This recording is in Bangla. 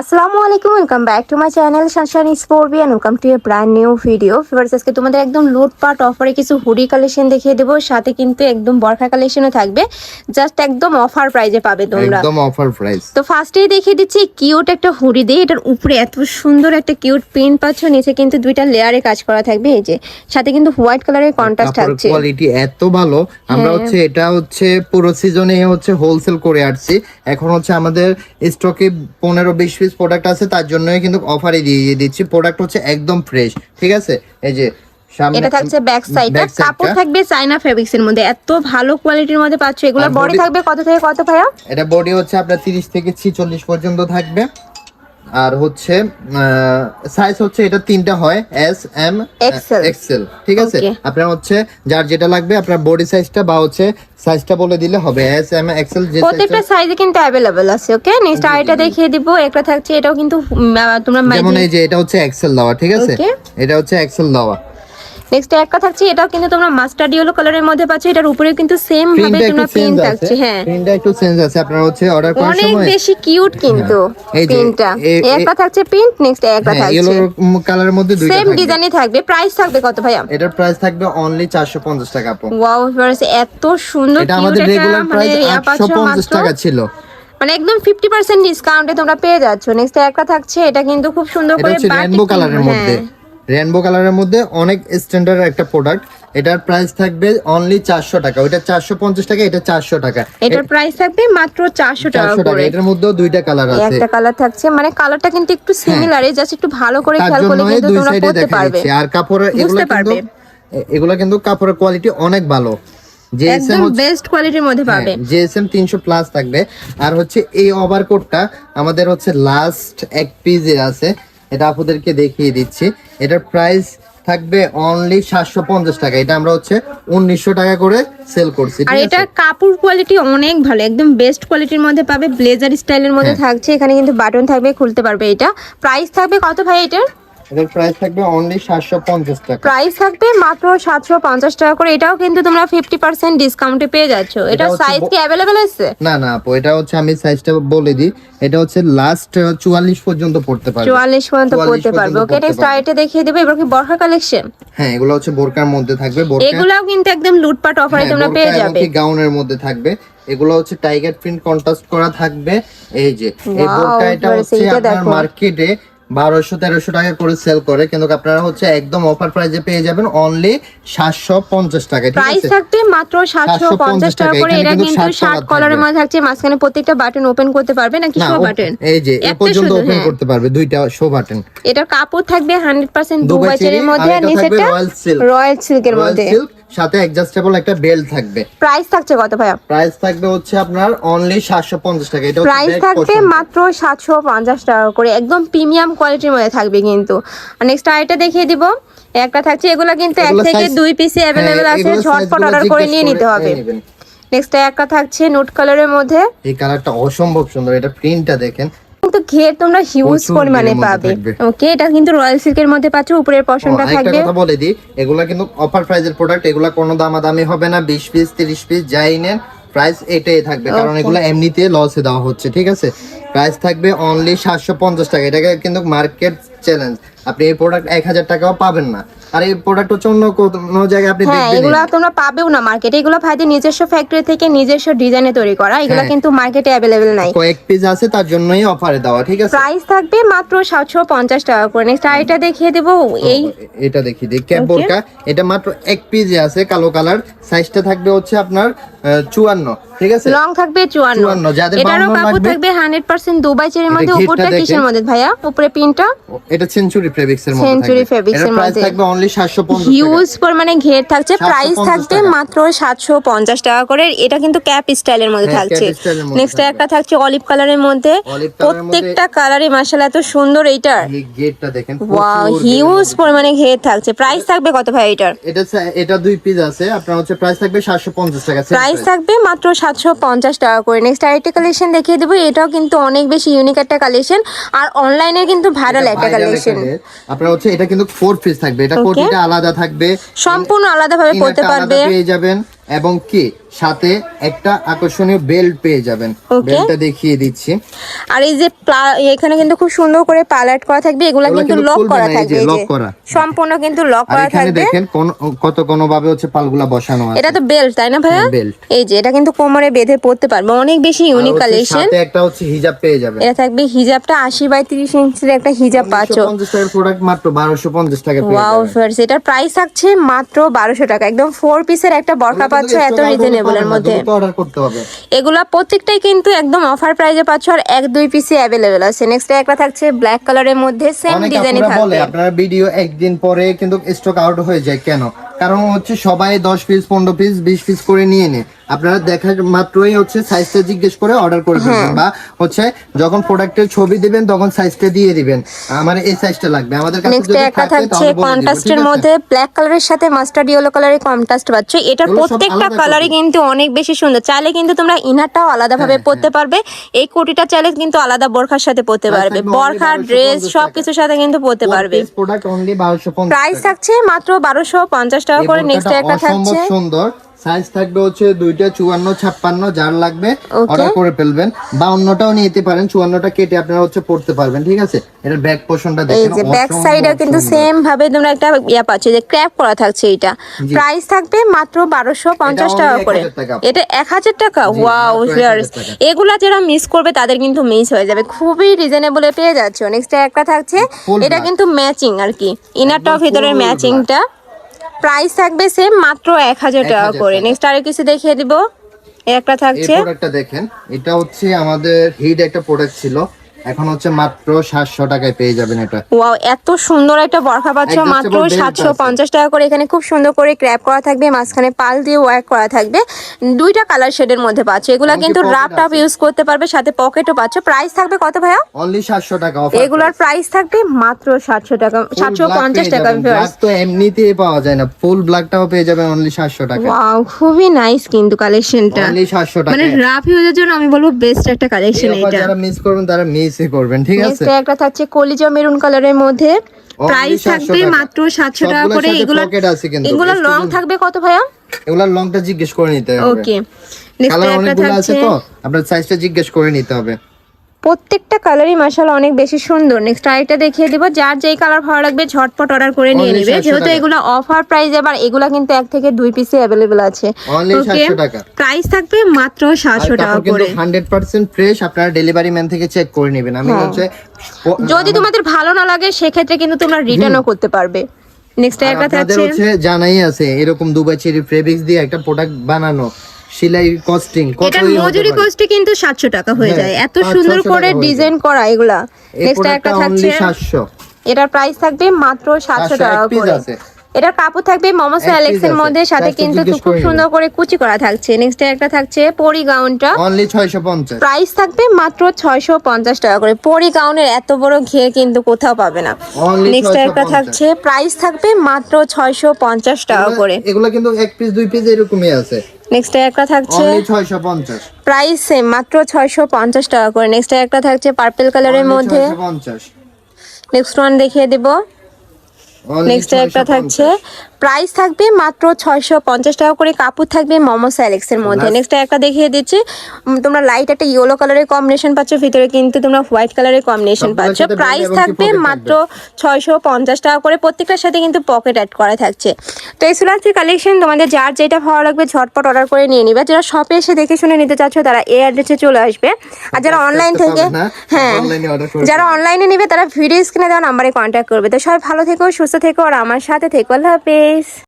আসসালামু আলাইকুম welcome back to my channel sunshine স্পোর্বি and welcome to a brand new video fevers আজকে তোমাদের একদম লুটপাট অফারে কিছু হুডি কালেকশন দেখিয়ে দেবো সাথে কিন্তু একদম বরখা কালেকশনও থাকবে। জাস্ট একদম অফার প্রাইজে পাবে তোমরা। একদম অফার প্রাইস তো ফার্স্টেই দেখিয়ে দিচ্ছি কিউট একটা হুডি দিয়ে এটার উপরে এত সুন্দর একটা কিউট প্রিন্ট পাচ্ছ নিচে কিন্তু দুইটা লেয়ারে কাজ করা থাকবে এই যে। সাথে কিন্তু হোয়াইট কালারের কন্ট্রাস্ট থাকছে। কোয়ালিটি এত ভালো। আমরা হ্যাঁ। হচ্ছে এটা হচ্ছে পুরো সিজনে হচ্ছে হোলসেল করে আসছি। এখন হচ্ছে আমাদের স্টকে পনেরো বিশ পিস প্রোডাক্ট আছে তার জন্যই কিন্তু অফারে দিয়ে দিচ্ছি। প্রোডাক্ট হচ্ছে একদম ফ্রেশ ঠিক আছে? এই যে সামনে এটা থাকছে ব্যাক সাইডটা back কাপড় থাকবে চাইনা ফেব্রিক্স এর মধ্যে। এত ভালো কোয়ালিটির মধ্যে পাচ্ছ। এগুলো বডি থাকবে কত থেকে কত ভাইয়া? এটা বডি হচ্ছে আপনার তিরিশ থেকে ছিচল্লিশ পর্যন্ত থাকবে। আর হচ্ছে সাইজ হচ্ছে এটা তিনটা হয় এস এম এক্সেল ঠিক আছে? আপনার হচ্ছে যার যেটা লাগবে আপনার বডি সাইজটা বা হচ্ছে সাইজটা বলে দিলে হবে। এস এম এক্সেল যে প্রত্যেকটা সাইজে কিন্তু अवेलेबल আছে ওকে নেক্সট আইটা দেখিয়ে দিব একটা থাকছে এটাও কিন্তু তোমরা যেমন এই যে এটা হচ্ছে এক্সেল দেওয়া ঠিক আছে? এটা হচ্ছে এক্সেল দেওয়া। নেক্সট একটা থাকছে এটাও কিন্তু তোমরা মাস্টার্ড ইয়েলো কালারের মধ্যে পাচ্ছ এটার উপরে কিন্তু সেম ভাবে তোমরা প্রিন্ট আছে। থাকছে হ্যাঁ। প্রিন্টটা একটু চেঞ্জ আছে। আপনারা হচ্ছে অর্ডার করার সময় অনেক বেশি কিউট কিন্তু হ্যাঁ। এই প্রিন্টটা একটা থাকছে প্রিন্ট নেক্সট একটা হ্যাঁ ইয়েলো থাকছে কালারের মধ্যে দুইটা সেম ডিজাইনই থাকবে। প্রাইস থাকবে কত ভাইয়া? এটার প্রাইস থাকবে অনলি 450 টাকা আপু। ওয়াও এত সুন্দর এটা আমাদের রেগুলার প্রাইস ইয়া 850 টাকা ছিল। মানে একদম ফিফটি পার্সেন্ট ডিসকাউন্টে তোমরা পেয়ে যাচ্ছ। নেক্সট একটা থাকছে এটা কিন্তু খুব সুন্দর করে বাটিক কালারের হ্যাঁ। মধ্যে। রেনবো কালারের মধ্যে অনেক স্ট্যান্ডার্ড একটা প্রোডাক্ট এটার প্রাইস থাকবে অনলি 400 টাকা। ওইটা চারশো পঞ্চাশ টাকা এটা 400 টাকা। এটার প্রাইস থাকবে মাত্র চারশো টাকা করে। এটার মধ্যেও দুইটা কালার আছে। একটা কালার থাকছে। মানে কালারটা কিন্তু একটু সিমিলার জাস্ট একটু ভালো করে খেয়াল করলে কিন্তু তোমরা করতে পারবে। আর কাপড়ের এগুলো কিন্তু। এগুলো কিন্তু কাপড়ের কোয়ালিটি অনেক ভালো। একদম বেস্ট কোয়ালিটির মধ্যে পাবে। জেএসএম 300 প্লাস থাকবে। আর হচ্ছে এই ওভারকোটটা আমাদের হচ্ছে লাস্ট এক পিজে আছে। এটা আপনাদেরকে দেখিয়ে দিচ্ছি। এটার প্রাইস থাকবে অনলি 750 টাকা। এটা আমরা হচ্ছে 1900 টাকা করে সেল করছি আর এটা কাপড় কোয়ালিটি অনেক ভালো একদম বেস্ট কোয়ালিটির মধ্যে পাবে ব্লেজার স্টাইলের মধ্যে হ্যাঁ। থাকছে এখানে কিন্তু বাটন থাকবে খুলতে পারবে এটা। প্রাইস থাকবে কত ভাই এটার? প্রাইস থাকবে অনলি 750 টাকা। প্রাইস থাকবে মাত্র সাতশো পঞ্চাশ টাকা করে। এটাও কিন্তু তোমরা ফিফটি পার্সেন্ট ডিসকাউন্টে পেয়ে যাচ্ছ। এটা সাইজ কি অ্যাভেলেবেল আছে? না না আপু এটা হচ্ছে আমি সাইজটা বলে দিই। এটা হচ্ছে লাস্ট 44 পর্যন্ত পড়তে পারবে। চুয়াল্লিশ পর্যন্ত পড়তে পারবে। ওকে পড়তে নেক্সট আইটে দেখিয়ে দেবো। এবার কি বর্ষা কালেকশন হ্যাঁ এগুলো হচ্ছে বোরকার মধ্যে থাকবে। বোরকা এগুলাও কিন্তু একদম লুটপাট অফারে হ্যাঁ, তোমরা পেয়ে যাবে। গাউনের মধ্যে থাকবে। এগুলো হচ্ছে টাইগার প্রিন্ট কন্ট্রাস্ট করা থাকবে। এই যে এই বোরকা এটা হচ্ছে আপনার মার্কেটে বারোশো তেরোশো টাকা করে সেল করে। কিন্তু আপনারা হচ্ছে একদম অফার প্রাইসে পেয়ে যাবেন অনলি সাতশো পঞ্চাশ টাকা প্রাইস থাকবে মাত্র সাতশো পঞ্চাশ টাকা করে। এটা কিন্তু কিন্তু 7 ষাট colour কলারের মধ্যে থাকছে মাঝখানে প্রত্যেকটা বাটন ওপেন করতে পারবে নাকি শো বাটন এই যে একটা পর্যন্ত ওপেন হ্যাঁ। করতে পারবে দুইটা শো বাটন এটার কাপড় থাকবে হান্ড্রেড পার্সেন্ট দুবাই দুবাই চেরির চেরি, মধ্যে আর রয়্যাল সিল্ক রয়্যাল সিল্কের রয়্যাল মধ্যে। সিল্ক সাথে অ্যাডজাস্টেবল একটা বেল্ট থাকবে। প্রাইস থাকছে কত ভাইয়া? প্রাইস থাকবে হচ্ছে আপনার অনলি সাতশো পঞ্চাশ টাকা। এটা প্রাইস থাকবে মাত্র সাতশো পঞ্চাশ টাকা করে। একদম প্রিমিয়াম কোয়ালিটির মধ্যে থাকবে কিন্তু। আর নেক্সট আরেকটা দেখিয়ে দিব। একটা থাকছে এগুলো কিন্তু এক থেকে দুই পিসে অ্যাভেলেবেল হ্যাঁ, আছে। ঝটপট অর্ডার করে নিয়ে নিতে হবে। নেক্সট একটা থাকছে নোট কালারের মধ্যে। এই কালারটা অসম্ভব সুন্দর। এটা প্রিন্টটা দেখেন। কিন্তু ঘের তোমরা হিউজ পরিমাণে পাবে। ওকে এটা কিন্তু রয়্যাল সিল্কের মধ্যে পাচ্ছ উপরের পশমটা থাকবে। কথা বলে দিই এগুলা কিন্তু অফার প্রাইজের প্রোডাক্ট এগুলা কোনো দামাদামি হবে না বিশ পিস তিরিশ পিস যাই নেন প্রাইস এটাই থাকবে। কারণ এগুলো এমনিতে লসে দেওয়া হচ্ছে ঠিক আছে? প্রাইস থাকবে অনলি সাতশো পঞ্চাশ টাকা। এটাকে কিন্তু মার্কেট চ্যালেঞ্জ আপনি এই প্রোডাক্ট এক হাজার টাকাও পাবেন না। আর এই প্রোডাক্ট হচ্ছে অন্য কোনো জায়গায় আপনি হ্যাঁ এগুলো তোমরা পাবেও না মার্কেটে এগুলো ভাইদের নিজস্ব ফ্যাক্টরি থেকে নিজস্ব ডিজাইনে তৈরি করা। এগুলো হ্যাঁ। কিন্তু মার্কেটে অ্যাভেলেবেল নাই। কয়েক পিস আছে তার জন্যই অফারে দেওয়া ঠিক আছে? প্রাইস থাকবে মাত্র সাতশো পঞ্চাশ টাকা করে। নেক্সট আরেকটা দেখিয়ে দেবো। এই এটা দেখি দিই ক্যাপ বোরকা। এটা মাত্র এক পিসে আছে কালো কালার সাইজটা থাকবে হচ্ছে আপনার চুয়ান্ন ঠিক আছে? লং থাকবে চুয়ান্ন। 54 যাদের এটারও 52 কাপড় থাকবে হান্ড্রেড পার্সেন্ট দুবাই চেরির মধ্যে উপরটা কিসের মধ্যে ভাইয়া? উপরে পিনটা? এটা সেঞ্চুরি ফেব্রিক্স এর মধ্যে Century থাকবে fabrics এটার এর প্রাইস মধ্যে। থাকবে অনলি 750 টাকা। হিউজ পরিমাণে ঘের থাকছে। 750 প্রাইস থাকবে মাত্র সাতশো পঞ্চাশ টাকা করে। এটা কিন্তু ক্যাপ স্টাইলের মধ্যে হ্যাঁ, থাকছে। নেক্সট একটা থাকছে অলিভ কালারের মধ্যে। প্রত্যেকটা এত সুন্দর এইটার। এই গেটটা দেখেন ওয়াও প্রচুর হিউজ পরিমাণে ঘের থাকছে। প্রাইস থাকবে কত ভাই এটার এটা এটা দুই পিস আছে। আপনার হচ্ছে প্রাইস থাকবে 750 টাকা। প্রাইস থাকবে মাত্র সাতশো পঞ্চাশ টাকা করে। নেক্সট আরেকটা কালেকশন দেখিয়ে দেবো। এটাও কিন্তু অনেক বেশি ইউনিক একটা কালেকশন আর অনলাইনে কিন্তু ভাইরাল একটা কালেকশন। আপনার হচ্ছে এটা কিন্তু ফোর পিস থাকবে। এটা. কোটিটা আলাদা থাকবে। সম্পূর্ণ আলাদাভাবে পড়তে পারবে। পেয়ে যাবেন। এবং কি? সাথে একটা আকর্ষণীয় বেল্ট পেয়ে যাবেন। বেল্টটা দেখিয়ে দিচ্ছি। আর এই যে এখানে কিন্তু খুব সুন্দর করে পালাট করা থাকবে এগুলা কিন্তু লক করা থাকবে এই করা। সম্পূর্ণ কিন্তু লক করা এখানে দেখেন কোন কত কোন ভাবে হচ্ছে পালগুলা বসানো আছে। এটা তো বেল্ট তাই না ভাইয়া? হ্যাঁ, এই যে এটা কিন্তু কোমরে বেঁধে পড়তে পারবে অনেক বেশি ইউনিক কালেকশন সাথে একটা হচ্ছে হিজাব পেয়ে যাবেন। এটা থাকবে হিজাবটা আশি বাই তিরিশ ইঞ্চির একটা হিজাব পাচ্ছ। পঞ্চাশ টাকার প্রোডাক্ট মাত্র বারোশো পঞ্চাশ টাকা পেয়ে যাবেন। ওয়াও ফার্স এটার প্রাইস থাকছে মাত্র বারোশো টাকা। একদম ফোর পিসের একটা বরকা পাচ্ছ এত রিজনেবল এর মধ্যে এগুলা প্রত্যেকটাই কিন্তু একদম অফার প্রাইজে পাচ্ছ আর এক দুই পিসে অ্যাভেলেবেল আছে। নেক্সট একটা থাকছে ব্ল্যাক কালারের মধ্যে সেম ডিজাইনই থাকবে। আপনার ভিডিও একদিন পরে কিন্তু স্টক আউট হয়ে যায় কেন? কারণ হচ্ছে সবাই দশ পিস পনেরো পিস বিশ পিস করে নিয়ে নেয়। আপনারা দেখার মাত্রই হচ্ছে সাইজটা জিজ্ঞেস করে অর্ডার করে হ্যাঁ। ফেলবেন বা হচ্ছে যখন প্রোডাক্টের ছবি দিবেন তখন সাইজটা দিয়ে দিবেন। আমার এই সাইজটা লাগবে। আমাদের কাছে নেক্সট একটা থাকে থাকছে কন্ট্রাস্টের মধ্যে ব্ল্যাক কালারের সাথে মাস্টার্ড ইয়েলো কালারের কন্ট্রাস্ট পাচ্ছ। এটার প্রত্যেকটা কালারই কিন্তু অনেক বেশি সুন্দর। চাইলে কিন্তু তোমরা ইনারটাও আলাদাভাবে হ্যাঁ, পরতে পারবে। এই কোটিটা চাইলে কিন্তু আলাদা বোরখার সাথে পরতে পারবে। থাকবে only বরখা ড্রেস। সবকিছুর সাথে কিন্তু পরতে পারবে। প্রোডাক্ট অনলি বারোশো প্রাইস থাকছে মাত্র বারোশো পঞ্চাশ টাকা করে। নেক্সট একটা থাকছে। সুন্দর। সাইজ থাকবে হচ্ছে দুইটা চুয়ান্ন ছাপ্পান্ন যার লাগবে. অর্ডার করে ফেলবেন। বাউন্নটাও নিতে পারেন চুয়ান্নটা কেটে আপনারা হচ্ছে পড়তে পারবেন ঠিক আছে? এটার ব্যাক পোর্শনটা এই দেখেন যে ব্যাক অসম্ভব সাইডে কিন্তু। সেম ভাবে তোমরা একটা ইয়া পাচ্ছ যে ক্র্যাপ করা থাকছে এটা প্রাইস থাকবে মাত্র বারোশো পঞ্চাশ only টাকা করে। এটা এক হাজার টাকা? ওয়াও 1000 হিয়ার্স এগুলা যারা মিস করবে তাদের কিন্তু মিস হয়ে যাবে। খুবই রিজনেবলে পেয়ে যাচ্ছ নেক্সট একটা থাকছে। এটা কিন্তু ম্যাচিং আর কি। ইনারটাও একদম ভিতরের ম্যাচিংটা প্রাইস থাকবে সেম মাত্র এক হাজার টাকা করে। নেক্সট আরও কিছু দেখিয়ে দিব। একটা এই থাকছে। প্রোডাক্টটা দেখেন। এটা হচ্ছে আমাদের হিট একটা প্রোডাক্ট ছিল। এখন হচ্ছে মাত্র সাতশো টাকায় পেয়ে যাবেন এটা। ওয়াও এত সুন্দর একটা বরখা পাচ্ছ মাত্র belt সাতশো আছে। পঞ্চাশ টাকা করে এখানে খুব সুন্দর করে ক্র্যাপ করা থাকবে মাঝখানে পাল দিয়ে ওয়ার্ক করা থাকবে। দুইটা কালার শেডের মধ্যে পাচ্ছ এগুলা কিন্তু রাফ টাপ ইউজ করতে পারবে সাথে পকেটও পাচ্ছ। প্রাইস থাকবে কত ভাইয়া? অনলি সাতশো টাকা offer এগুলার প্রাইস থাকবে মাত্র সাতশো টাকা Full সাতশো black পঞ্চাশ পেয়ে টাকা যাবেন। Black তো এমনিতেই পাওয়া যায় না। ফুল ব্ল্যাকটাও পেয়ে যাবেন অনলি সাতশো টাকা। ওয়াও খুবই নাইস কিন্তু কালেকশনটা অনলি সাতশো টাকা মানে রাফ ইউজের জন্য আমি বলব বেস্ট একটা কালেকশন এটা যারা মিস করবেন তারা মিসই করবেন ঠিক আছে? একটা থাকছে কলিজা মেরুন কালারের মধ্যে। প্রাইস থাকবে মাত্র সাতশো টাকা করে। এগুলো পকেট আছে কিন্তু। এগুলো লং থাকবে কত ভাইয়া? এগুলো লংটা জিজ্ঞেস করে নিতে হবে। ওকে নেক্সট একটা আছে থাকছে তো? আপনার সাইজটা জিজ্ঞেস করে নিতে হবে। প্রত্যেকটা কালারই মাশাআল্লাহ অনেক বেশি সুন্দর। নেক্সট আরেকটা দেখিয়ে দিব যার যেই কালার ভালো লাগবে ঝটপট অর্ডার করে নিয়ে নেবে। যেহেতু এগুলো অফার প্রাইস এবার এগুলা কিন্তু এক থেকে দুই পিসে অ্যাভেলেবেল আছে। 700 টাকা। প্রাইস থাকবে মাত্র সাতশো টাকা করে। হান্ড্রেড পার্সেন্ট ফ্রেশ আপনারা ডেলিভারি ম্যান থেকে চেক করে নেবেন। আমি হ্যাঁ। হচ্ছে যদি তোমাদের ভালো না লাগে সেক্ষেত্রে কিন্তু তোমরা রিটার্নও করতে পারবে। নেক্সট আর একটা থাকছে জানাই আছে এরকম দুবাই চেরি ফেব্রিক্স দিয়ে একটা প্রোডাক্ট বানানো। সেলাই কস্টিং এটার মজুরি কস্টে কিন্তু সাতশো টাকা হয়ে হ্যাঁ, যায়। এত সুন্দর করে ডিজাইন করা এগুলা। নেক্সট একটা থাকছে অনলি সাতশো। এটার প্রাইস থাকবে মাত্র সাতশো 700 টাকা করে। এটার কাপড় থাকবে মোমোস এক piece অ্যালেক্স এর মধ্যে সাথে কিন্তু খুব সুন্দর করে কুচি করা থাকছে। নেক্সট একটা থাকছে পরি গাউনটা অনলি ছয়শো পঞ্চাশ। প্রাইস থাকবে মাত্র ছয়শো পঞ্চাশ টাকা করে। পরি গাউনের এত বড় ঘের কিন্তু কোথাও পাবে না। নেক্সট একটা থাকছে প্রাইস থাকবে মাত্র ছয়শো পঞ্চাশ টাকা করে। এগুলো কিন্তু এক পিস দুই পিস এরকমই আছে। নেক্সট একটা থাকছে প্রাইস সেম মাত্র ছয়শো পঞ্চাশ টাকা করে। নেক্সট একটা থাকছে পার্পল কালারের মধ্যে। নেক্সট ওয়ান দেখিয়ে দেবো। নেক্সট একটা থাকছে। প্রাইস থাকবে মাত্র ছয়শো পঞ্চাশ টাকা করে কাপড় থাকবে মোমো স্যালেক্স এর মধ্যে। নেক্সট একটা দেখিয়ে দিচ্ছি। তোমরা লাইট একটা ইয়েলো কালারের কম্বিনেশন পাচ্ছ ভিতরে কিন্তু তোমরা হোয়াইট কালারের কম্বিনেশন পাচ্ছ। প্রাইস থাকবে মাত্র ছয়শো পঞ্চাশ টাকা করে। প্রত্যেকটার সাথে কিন্তু পকেট অ্যাড করা থাকছে। তো এই ছিল কালেকশন তোমাদের যার যেটা ভালো লাগবে ঝটপট অর্ডার করে নিয়ে নিবে। যারা শপে এসে দেখে শুনে নিতে চাচ্ছ তারা এই অ্যাড্রেসে চলে আসবে। আর যারা অনলাইন থেকে হ্যাঁ যারা অনলাইনে নিবে তারা ভিডিও স্ক্রিনে দেওয়া নাম্বারে কন্ট্যাক্ট করবে। তো সবাই ভালো থেকো সুস্থ থেকো আর আমার সাথে থেকো। আল্লাহ হাফেজ।